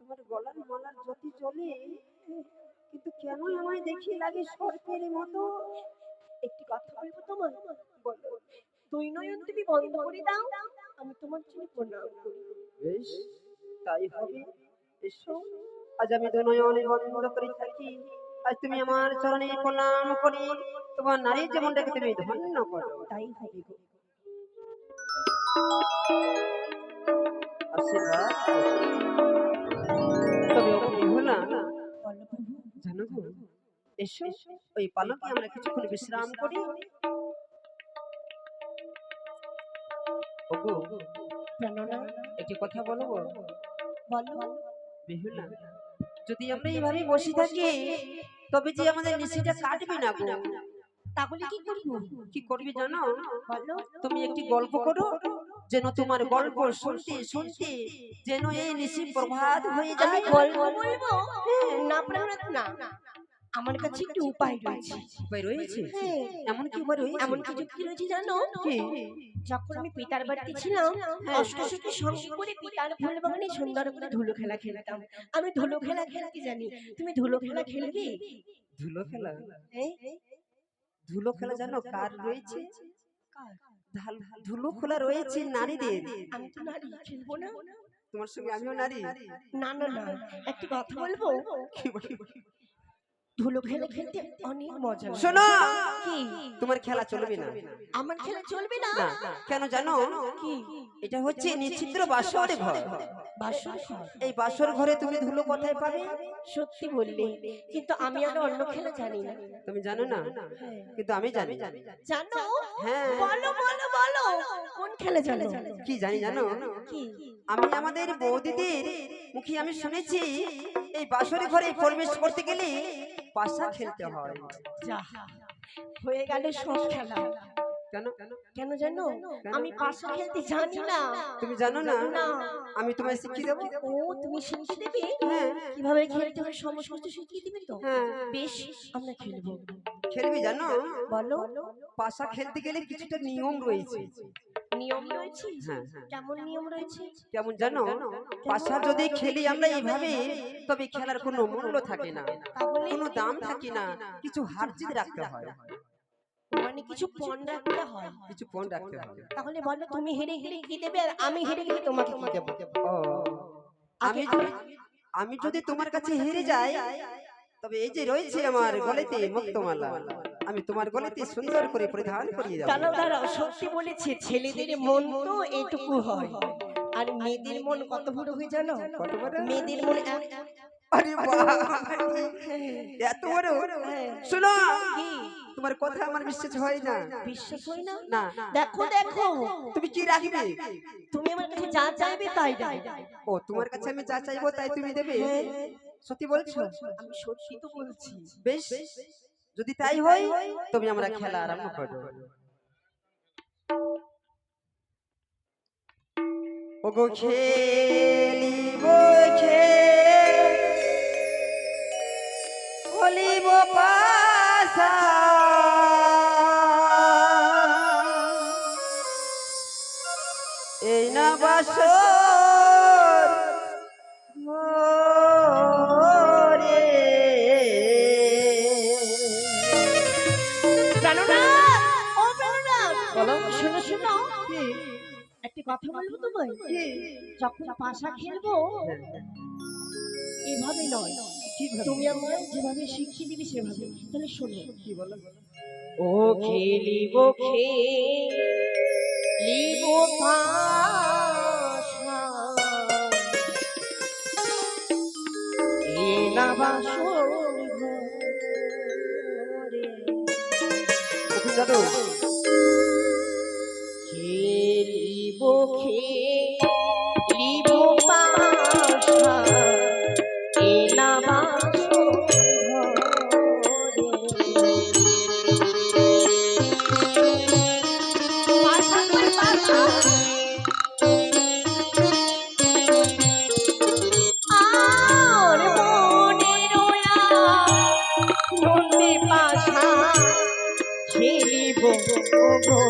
তোমার গলার মালার জ্যোতি কিন্তু কেন আমায় দেখি লাগে সর্পের মতো একটি কথা বলব তোমার বলো দুই নয়ন বন্ধ করে দাও আমি তোমার জন্য প্রণাম বেশ, তাই হবে। এসো, আজ আমি দুনয়নে বন্ধ করে থাকি। আজ তুমি আমার চরণে প্রণাম করি। তোমার নারীর জীবনটাকে তুমি ধন্য করো। তাই হবে গো। আশীর্বাদ করো। তবে বিহুলা জানো গো এসো ওই পালকে আমরা কিছুক্ষণ বিশ্রাম করি। ওগো একটি কথা বলব বলো। বিহুলা যদি আমরা এইভাবে বসে থাকি তবে যে আমাদের নিশিটা কাটবে না গো। তাহলে কি করব? কি করবে? জানো? বলো। তুমি একটি গল্প করো যেন তোমার গল্প শুনতে শুনতে যেন এই নিশি প্রভাত হয়ে যায়। গল্প বলব না প্রাণনাথ না আমার কাছে একটু উপায় রয়েছে। উপায় রয়েছে। হ্যাঁ, এমন কি উপায় রয়েছে। এমন কি যুক্তি রয়েছে জানো? কি যখন আমি পিতার বাড়িতে ছিলাম অষ্টশতী সঙ্গে করে পিতার ফুল বাগানে সুন্দর করে ধুলো খেলা খেলতাম। আমি ধুলো খেলা খেলতে জানি। তুমি ধুলো খেলা খেলবে? ধুলো খেলা? এই, ধুলো খেলা জানো কার রয়েছে? কার? ধুলো খোলা রয়েছে নারীদের। আমি তো নারী খেলব না। তোমার সঙ্গে আমিও নারী। না না না। একটি কথা বলব? কি বলি? ধুলো খেলা খেলতে অনেক মজা শোনো! কি? তোমার খেলা চলবে না। আমার খেলা চলবে না? কেন জানো? কি? এটা হচ্ছে নিশ্চিদ্র বাসর ঘর। বাসর এই বাসর ঘরে তুমি ধুলো কোথায় পাবে? সত্যি বললে। কিন্তু আমি আর অন্য খেলা জানি না। তুমি জানো না? হ্যাঁ। কিন্তু আমি জানি। জানো। হ্যাঁ। বলো বলো বলো। কোন খেলা জানো? কি জানি জানো? কি? আমি আমাদের বৌদিদের মুখে আমি শুনেছি এই বাসর ঘরে প্রবেশ করতে গেলে পাশা খেলতে হয়। যা। হয়ে গেল সব খেলা কেন? কেন? জানো? আমি পাশা খেলতে জানি না। তুমি জানো না? আমি তোমায় শিখিয়ে দেবো? ও তুমি শিখিয়ে দেবে? হ্যাঁ কীভাবে খেলতে হয় সমস্ত শিখিয়ে দিবে তো? হ্যাঁ বেশ আমরা খেলব। খেলবি জানো? বলো। পাশা খেলতে গেলে কিছুটা নিয়ম রয়েছে। নিয়ম রয়েছে? হ্যাঁ হ্যাঁ। কেমন নিয়ম রয়েছে? কেমন জানো পাশা যদি খেলি আমরা এইভাবে তবে খেলার কোনো মূল্য থাকে না। কোনো দাম থাকে না। কিছু হারজিত রাখতে হয়। মানে কিছু পণ রাখতে হয়। কিছু পণ রাখতে হয়। তাহলে বলো তুমি হেরে হেরে কি দেবে? আর আমি হেরে হেরে তোমাকে কি দেবো? আমি যদি আমি যদি তোমার কাছে হেরে যাই তবে এই যে রয়েছে আমার গলেতে মুক্তমালা। আমি তোমার গলেতে সুন্দর করে পরিধান করিয়ে দেবো দাঁড়াও দাঁড়াও সত্যি বলেছে ছেলেদের মন তো এইটুকু হয়। আর মেয়েদের মন কত বড় হয়ে জানো? কত বড়? মেয়েদের মন আরে বাবা। এত বড়? শোনো কি? তোমার কথা আমার বিশ্বাস হয় না। বিশ্বাস হয় না? না। দেখো দেখো তুমি কি রাখবে? তুমি আমার কাছে যা চাইবে তাই দাও ও তোমার কাছে আমি যা চাইব তাই তুমি দেবে? হ্যাঁ, সত্যি বলছো? আমি সত্যি তো বলছি। বেশ। যদি তাই হয় তবে আমরা খেলা আরম্ভ করব। ওগো খেলিব খেল বলিব পাশা। এই না বাসর শোনো একটি কথা বলব তোমায়? যখন পাশা খেলব এভাবে নয়। তুমি আমায় যেভাবে শিখিয়ে দিবি সেভাবে। তাহলে শোনো। কি বলো? ও খেলিব খেলিব পাশা। এ না খেলিব ওগো